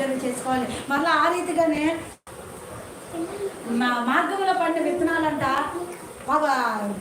Observe చేసుకోవాలి. మళ్ళీ ఆ రీతిగానే మార్గంలో పడిన విత్తనాలంట. ఒక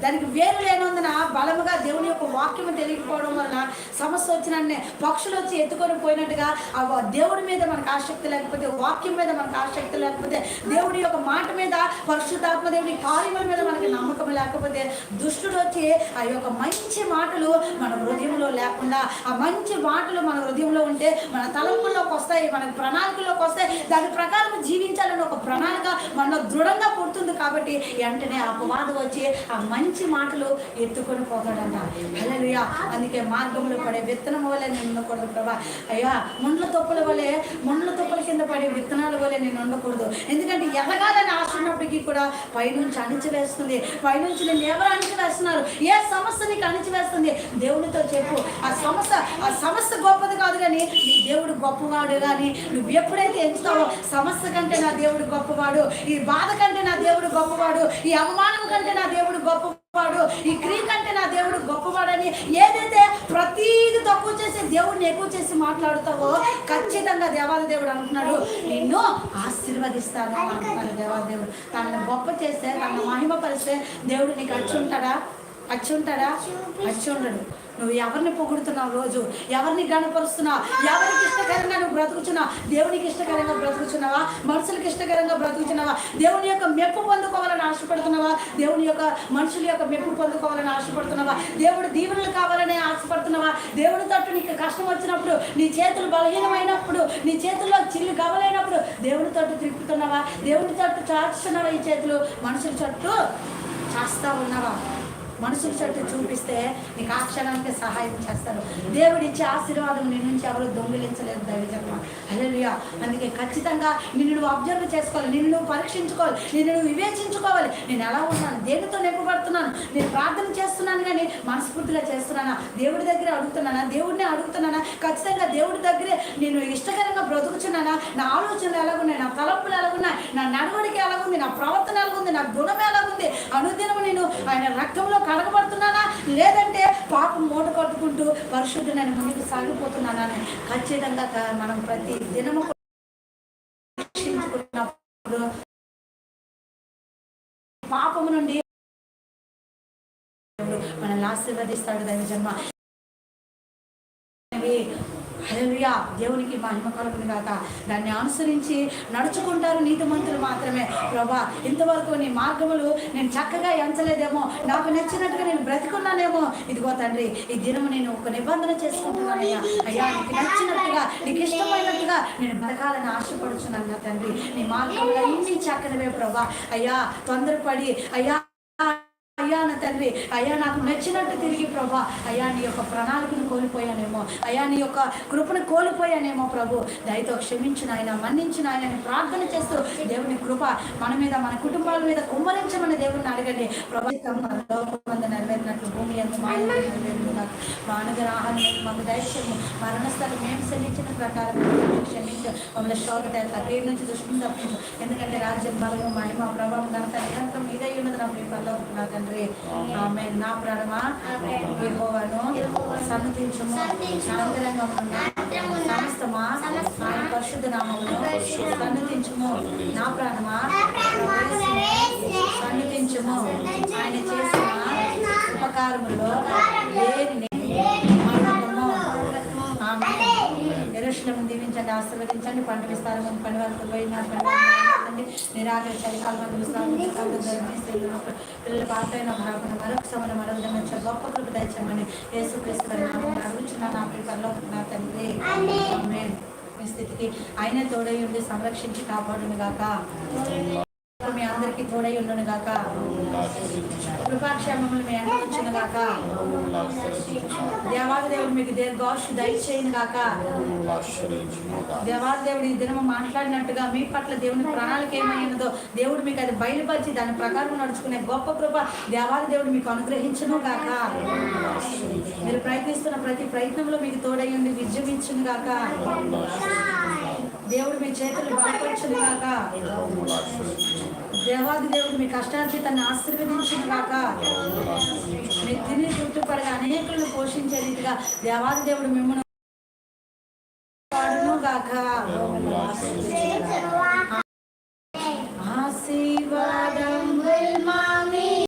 దానికి వేరు లేనందున బలముగా దేవుని యొక్క వాక్యము తెలియకపోవడం వలన సమస్య వచ్చిన పక్షులు వచ్చి ఎత్తుకొని పోయినట్టుగా ఆ దేవుడి మీద మనకు ఆసక్తి లేకపోతే వాక్యం మీద మనకు ఆసక్తి లేకపోతే దేవుడి యొక్క మాట మీద పరిశుద్ధాత్మ దేవుడి కార్యముల మీద మనకి నమ్మకం లేకపోతే దుష్టుడు వచ్చి ఆ యొక్క మంచి మాటలు మన హృదయంలో లేకుండా ఆ మంచి మాటలు మన హృదయంలో ఉంటే మన తలంపుల్లోకి వస్తాయి మన ప్రణాళికల్లోకి వస్తాయి. దాని ప్రకారం జీవించాలని ఒక ప్రణాళిక మనలో దృఢంగా పుడుతుంది కాబట్టి వెంటనే అపవాదం వచ్చి ఆ మంచి మాటలు ఎత్తుకొని పోతాడంట. హల్లెలూయా. అందుకే మార్గంలో పడే విత్తనం వలె నేను ఉండకూడదు ప్రభా. అయ్యా ముండ్ల తొప్పుల వలె ముండ్ల తొప్పుల కింద పడే విత్తనాల వలె నేను ఉండకూడదు. ఎందుకంటే ఎదగాలని ఆశ ఉన్నప్పటికీ కూడా పైనుంచి అణిచివేస్తుంది. పైనుంచి నేను ఎవరు అణిచివేస్తున్నారు? ఏ సమస్య నీకు అణిచివేస్తుంది? దేవునితో చెప్పు. ఆ సమస్య ఆ సమస్య గొప్పది కాదు కానీ నీ దేవుడు గొప్పవాడు కానీ నువ్వు ఎప్పుడైతే ఎంచుతావో సమస్య కంటే నా దేవుడు గొప్పవాడు. ఈ బాధ కంటే నా దేవుడు గొప్పవాడు. ఈ అవమానం కంటే నా దేవుడు గొప్పవాడు. ఈ క్రియ కంటే నా దేవుడు గొప్పవాడని ఏదైతే ప్రతీది తక్కువ చేసి దేవుడిని ఎక్కువ చేసి మాట్లాడుతావో ఖచ్చితంగా దేవాల దేవుడు అంటున్నాడు. నిన్ను ఆశీర్వదిస్తాను అంటున్నాడు దేవాల దేవుడు. తనని గొప్ప చేస్తే తనని మహిమపరిస్తే దేవుడు నీకు అచ్చుంటాడా? అచ్చుంటాడా? అచ్చుండడు. ఉంటాడా ఉండడు నువ్వు ఎవరిని పొగుడుతున్నావు రోజు? ఎవరిని గణపరుస్తున్నావు? ఎవరికి ఇష్టకరంగా నువ్వు బ్రతుకుతున్నావు దేవునికి ఇష్టకరంగా బ్రతుకుతున్నావా మనుషులకు ఇష్టకరంగా బ్రతుకుతున్నావా దేవుని యొక్క మెప్పు పొందుకోవాలని ఆశపడుతున్నావా? దేవుని యొక్క మనుషుల యొక్క మెప్పు పొందుకోవాలని ఆశపడుతున్నావా? దేవుడు దీవెనలు కావాలని ఆశపడుతున్నావా? దేవుని తట్టు నీకు కష్టం వచ్చినప్పుడు నీ చేతులు బలహీనమైనప్పుడు నీ చేతుల్లో చిల్లు గవలైనప్పుడు దేవుని తట్టు తిప్పుతున్నావా? దేవుని తట్టు చాచుతున్నావా ఈ చేతులు? మనుషుల చట్టు చేస్తా ఉన్నావా? మనుషుల చెట్టు చూపిస్తే నీకు ఆ క్షణానికి సహాయం చేస్తారు. దేవుడి ఇచ్చే ఆశీర్వాదం నీ నుంచి ఎవరు దొంగిలించలేదు దైవజన్మ అలెలుయా అందుకే ఖచ్చితంగా నిన్ను నువ్వు అబ్జర్వ్ చేసుకోవాలి నిన్ను నువ్వు పరీక్షించుకోవాలి నిన్ను నువ్వు వివేచించుకోవాలి. నేను ఎలా ఉన్నాను? దేనితో నింపబడుతున్నాను? నేను ప్రార్థన చేస్తున్నాను కానీ మనస్ఫూర్తిగా చేస్తున్నానా? దేవుడి దగ్గరే అడుగుతున్నానా? దేవుడిని అడుగుతున్నానా? ఖచ్చితంగా దేవుడి దగ్గరే నేను ఇష్టకరంగా బ్రతుకుతున్నానా నా ఆలోచనలు ఎలాగున్నాయి? నా తలంపులు ఎలాగున్నాయి? నా నడవడికి ఎలాగుంది? నా ప్రవర్తన ఎలాగుంది? నా గుణం ఎలాగుంది? అనుదినం నేను ఆయన రక్తంలో కడగబడుతున్నానా లేదంటే పాపం మూట కట్టుకుంటూ పరిశుద్ధులని ముందుకు సాగిపోతున్నానా అని ఖచ్చితంగా మనం ప్రతి దినము పరీక్షించుకున్నప్పుడు పాపము నుండి మనల్ని ఆశీర్వదిస్తాడు దాని జన్మ. హల్లెలూయా. దేవునికి మహిమ కలుగును కాక దాన్ని అనుసరించి నడుచుకుంటారు నీతిమంతులు మాత్రమే. ప్రభా ఇంతవరకు నీ మార్గములు నేను చక్కగా ఎంచలేదేమో. నాకు నచ్చినట్టుగా నేను బ్రతికున్నానేమో. ఇదిగో తండ్రి ఈ దినము నేను ఒక నిబంధన చేసుకుంటున్నానయ్యా అయ్యా. నీకు నచ్చినట్టుగా నీకు ఇష్టమైనట్టుగా నేను బ్రతకాలని ఆశపడుచున్నాను నా తండ్రి. నీ మార్గంలో అన్ని చక్కనివే ప్రభా. అయ్యా తొందరపడి అయ్యా అయ్యా నా తండ్రి అయ్యా నాకు నచ్చినట్టు తిరిగి ప్రభా అయ్యా నీ యొక్క ప్రణాళికను కోల్పోయానేమో అయ్యా నీ యొక్క కృపను కోల్పోయానేమో ప్రభు. దయతో క్షమించిన ఆయన మన్నించిన ఆయన ప్రార్థన చేస్తూ దేవుని కృప మన మీద మన కుటుంబాల మీద కుమ్మరించమని దేవుడిని అడగండి. ప్రభుత్వం నెరవేరినట్లు భూమి ఎంత మా అనుగ్రహాన్ని మాకు దయచేయము. మరణస్థలం మేము శ్రమించిన ప్రకారం క్షమించు. మమ్మల్ని శోధ తగ్గేటి నుంచి దృష్టిని తప్పించు ఎందుకంటే రాజ్యం బలము మహిమ ప్రభావం ఘనత నిరంతరం మీదై ఉన్నది నా ప్రిపల్లో నా తండ్రి. ఆమె నా ప్రాణమా? యెహోవాను సన్నతించుము శాంతిరంగా సమస్తమా? ఆయన పరిశుద్ధ నామమును సన్నతించము నా ప్రాణమా? సన్నతించము ఆయన చేసిన ఉపకారములో దేనిని ఎరుషులను దీవించండి ఆశీర్వదించండి. పంట విస్తారం పని వరకు పోయిన పండి నిరాకరి చలికాలం పిల్లల పాటైన భాగం మరొక సమయం మరొక విధంగా వచ్చే గొప్ప కృప దయచమని యేసుక్రీస్తు అడుగుచున్న నా ప్రిపర్లో నా తండ్రి. మీ స్థితికి ఆయన తోడై ఉండి సంరక్షించి కాపాడును గాక. మీ అందరికీ తోడై ఉండను గాక. కృపాక్షేమములు మీ అనుభవించిన ఉంచును గాక. దేవాది దేవుడు మీకు దీర్ఘాషు దయచేయను గాక. దేవాది దేవుడు ఈ దినము మాట్లాడినట్టుగా మీ పట్ల దేవుని ప్రణాళిక ఏమైనదో దేవుడు మీకు అది బయలుపరిచి దాని ప్రకారం నడుచుకునే గొప్ప కృప దేవాది దేవుడు మీకు అనుగ్రహించును గాక. మీరు ప్రయత్నిస్తున్న ప్రతి ప్రయత్నంలో మీకు తోడై ఉండి విజృంభించును గాక. దేవుడు మీ చేతులు బలపరచును గాక. దేవాది దేవుడు మీ కష్టార్జితాన్ని ఆశీర్వదించిన కాక మీరు తిని గుర్తుపడగా అనేకులను పోషించే రీతిగా దేవాది దేవుడు మిమ్మల్ని గాక